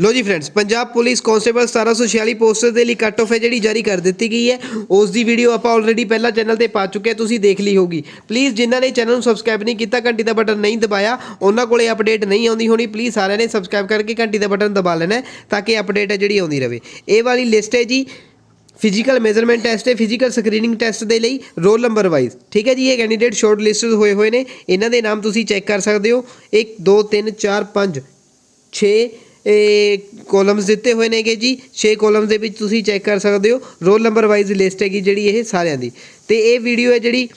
ਲੋ ਜੀ friends, Punjab police constable 1746 poster ਦੇ ਲਈ ਕੱਟ ਆਫ ਹੈ ਜਿਹੜੀ ਜਾਰੀ ਕਰ ਦਿੱਤੀ ਗਈ ਹੈ। ਉਸ ਦੀ ਵੀਡੀਓ ਆਪਾਂ ਆਲਰੇਡੀ ਪਹਿਲਾਂ ਚੈਨਲ ਤੇ ਪਾ ਚੁੱਕੇ ਤੁਸੀਂ ਦੇਖ ਲਈ ਹੋਗੀ ਪਲੀਜ਼ ਜਿਨ੍ਹਾਂ ਨੇ ਚੈਨਲ ਨੂੰ ਸਬਸਕ੍ਰਾਈਬ ਨਹੀਂ ਕੀਤਾ, ਘੰਟੀ ਦਾ ਬਟਨ ਨਹੀਂ ਦਬਾਇਆ, ਉਹਨਾਂ ਕੋਲੇ ਅਪਡੇਟ ਨਹੀਂ ਆਉਂਦੀ ਹੋਣੀ ਪਲੀਜ਼ ਸਾਰਿਆਂ ਨੇ ਸਬਸਕ੍ਰਾਈਬ ਕਰਕੇ ਘੰਟੀ ਦਾ ਬਟਨ ਦਬਾ ਲੈਣਾ ਤਾਂ ਕਿ ਅਪਡੇਟ ਹੈ ਜਿਹੜੀ ਆਉਂਦੀ ਰਹੇ ਇਹ ਵਾਲੀ ਲਿਸਟ ਹੈ ਜੀ ਫਿਜ਼ੀਕਲ ਮੇਜਰਮੈਂਟ ਟੈਸਟ ਹੈ ਫਿਜ਼ੀਕਲ ਸਕਰੀਨਿੰਗ ਟੈਸਟ ਦੇ ਲਈ ਰੋਲ ਨੰਬਰ ਵਾਈਜ਼ ਠੀਕ ਹੈ ਜੀ, ਇਹ ਕੈਂਡੀਡੇਟ ਸ਼ਾਰਟ ਲਿਸਟਡ ਹੋਏ ਹੋਏ ਨੇ, ਇਹਨਾਂ ਦੇ ਨਾਮ ਤੁਸੀਂ ਚੈੱਕ ਕਰ ਸਕਦੇ ਹੋ। 1 2 3 4 5 6 ਇਹ ਕਾਲਮਸ ਦਿੱਤੇ ਹੋਏ ਨੇਗੇ ਜੀ। 6 ਕਾਲਮਸ ਦੇ ਵਿੱਚ ਤੁਸੀਂ ਚੈੱਕ ਕਰ ਸਕਦੇ ਹੋ। ਰੋਲ ਨੰਬਰ ਵਾਈਜ਼ ਲਿਸਟ ਹੈਗੀ ਜਿਹੜੀ ਇਹ ਸਾਰਿਆਂ ਦੀ। ਤੇ ਇਹ ਵੀਡੀਓ ਹੈ ਜਿਹੜੀ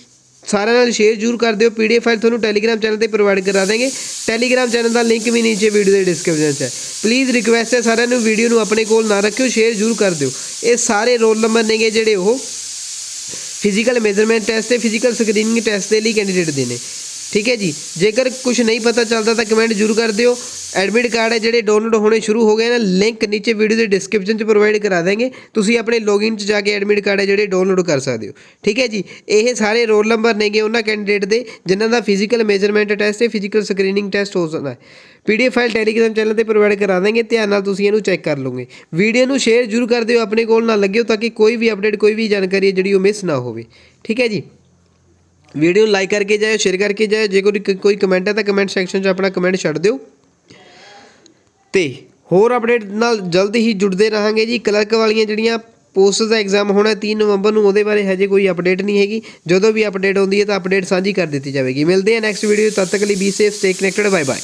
ਸਾਰਿਆਂ ਨਾਲ ਸ਼ੇਅਰ ਜ਼ਰੂਰ ਕਰ ਦਿਓ। ਪੀਡੀਐਫ ਫਾਈਲ ਤੁਹਾਨੂੰ ਟੈਲੀਗ੍ਰਾਮ ਚੈਨਲ ਤੇ ਪ੍ਰੋਵਾਈਡ ਕਰਾ ਦੇਂਗੇ ਟੈਲੀਗ੍ਰਾਮ ਚੈਨਲ ਦਾ ਲਿੰਕ ਵੀ ਨੀਚੇ ਵੀਡੀਓ ਦੇ ਡਿਸਕ੍ਰਿਪਸ਼ਨ 'ਚ ਹੈ। ਪਲੀਜ਼ ਰਿਕੁਐਸਟ ਹੈ ਸਾਰਿਆਂ ਨੂੰ ਵੀਡੀਓ ਨੂੰ ਆਪਣੇ ਕੋਲ ਨਾ ਰੱਖਿਓ। ਸ਼ੇਅਰ ਜ਼ਰੂਰ ਕਰ ਦਿਓ। ਇਹ ਸਾਰੇ ਰੋਲ ਨੰਬਰ ਨੇਗੇ ਜਿਹੜੇ ਉਹ ਫਿਜ਼ੀਕਲ ਮੇਜਰਮੈਂਟ ਟੈਸਟ ਤੇ ਫਿਜ਼ੀਕਲ ਸਕਰੀਨਿੰਗ ਟੈਸਟ ਦੇ ਲਈ ਕੈਂਡੀਡੇਟ ਦੇ ਨੇ। ਠੀਕ ਹੈ ਜੀ। ਜੇਕਰ ਕੁਝ ਨਹੀਂ ਪਤਾ ਚੱਲਦਾ ਤਾਂ ਕਮੈਂਟ ਜ਼ਰੂਰ ਕਰ ਦਿਓ। ਐਡਮਿਟ ਕਾਰਡ ਹੈ ਜਿਹੜੇ ਡਾਊਨਲੋਡ ਹੋਣੇ ਸ਼ੁਰੂ ਹੋ ਗਏ ਨੇ ਲਿੰਕ ਨੀਚੇ ਵੀਡੀਓ ਦੇ ਡਿਸਕ੍ਰਿਪਸ਼ਨ 'ਚ ਪ੍ਰੋਵਾਈਡ ਕਰਾ ਦਾਂਗੇ ਤੁਸੀਂ ਆਪਣੇ ਲੌਗਇਨ 'ਚ ਜਾ ਕੇ ਐਡਮਿਟ ਕਾਰਡ ਹੈ ਜਿਹੜੇ ਡਾਊਨਲੋਡ ਕਰ ਸਕਦੇ ਹੋ। ਠੀਕ ਹੈ ਜੀ। ਇਹ ਸਾਰੇ ਰੋਲ ਨੰਬਰ ਨੇਗੇ ਉਹਨਾਂ ਕੈਂਡੀਡੇਟ ਦੇ, ਜਿਨ੍ਹਾਂ ਦਾ ਫਿਜ਼ੀਕਲ ਮੇਜਰਮੈਂਟ ਟੈਸਟ ਤੇ ਫਿਜ਼ੀਕਲ ਸਕਰੀਨਿੰਗ ਟੈਸਟ ਹੋ ਸਕਦਾ ਹੈ। ਪੀਡੀਐਫ ਫਾਈਲ ਟੈਲੀਗ੍ਰਾਮ ਚੈਨਲ ਤੇ ਪ੍ਰੋਵਾਈਡ ਕਰਾ ਦਾਂਗੇ ਧਿਆਨ ਨਾਲ ਤੁਸੀਂ ਇਹਨੂੰ ਚੈੱਕ ਕਰ ਲਓਗੇ। ਵੀਡੀਓ ਨੂੰ ਸ਼ੇਅਰ ਜ਼ਰੂਰ ਕਰ ਦਿਓ, ਆਪਣੇ ਕੋਲ ਨਾ ਲੱਗਿਓ, ਤਾਂ ਕਿ ਕੋਈ ਵੀ ਅਪਡੇਟ ਕੋਈ ਵੀ ਜਾਣਕਾਰੀ ਹੈ ਜਿਹੜੀ ਉਹ ਮਿਸ ਨਾ ਹੋਵੇ। ਠੀਕ ਹੈ ਜੀ। ਵੀਡੀਓ ਨੂੰ ਲਾਈਕ ਕਰਕੇ ਜਾਇਓ ਸ਼ੇਅਰ ਕਰਕੇ ਜਾਇਓ, ਜੇ ਕੋਈ ਕੋਈ ਕਮੈਂਟ ਹੈ ਤਾਂ ਕਮੈਂਟ ਸੈਕਸ਼ਨ 'ਚ ਆਪਣਾ ਕਮੈਂਟ ਛੱਡ ਦਿਓ। ਤੇ ਹੋਰ ਅਪਡੇਟ ਨਾਲ ਜਲਦ ਹੀ ਜੁੜਦੇ ਰਹਾਂਗੇ ਜੀ। ਕਲਰਕ ਵਾਲੀਆਂ ਜਿਹੜੀਆਂ ਪੋਸਟਸ ਦਾ ਐਗਜ਼ਾਮ ਹੋਣਾ ਹੈ 3 ਨਵੰਬਰ ਨੂੰ, ਉਹਦੇ ਬਾਰੇ ਹਜੇ ਕੋਈ ਅਪਡੇਟ ਨਹੀਂ ਹੈਗੀ। ਜਦੋਂ ਵੀ ਅਪਡੇਟ ਆਉਂਦੀ ਹੈ ਤਾਂ ਅਪਡੇਟ ਸਾਂਝੀ ਕਰ ਦਿੱਤੀ ਜਾਵੇਗੀ। ਮਿਲਦੇ ਹਾਂ ਨੈਕਸਟ ਵੀਡੀਓ ਤਦ ਤੱਕ ਲਈ be safe stay connected bye bye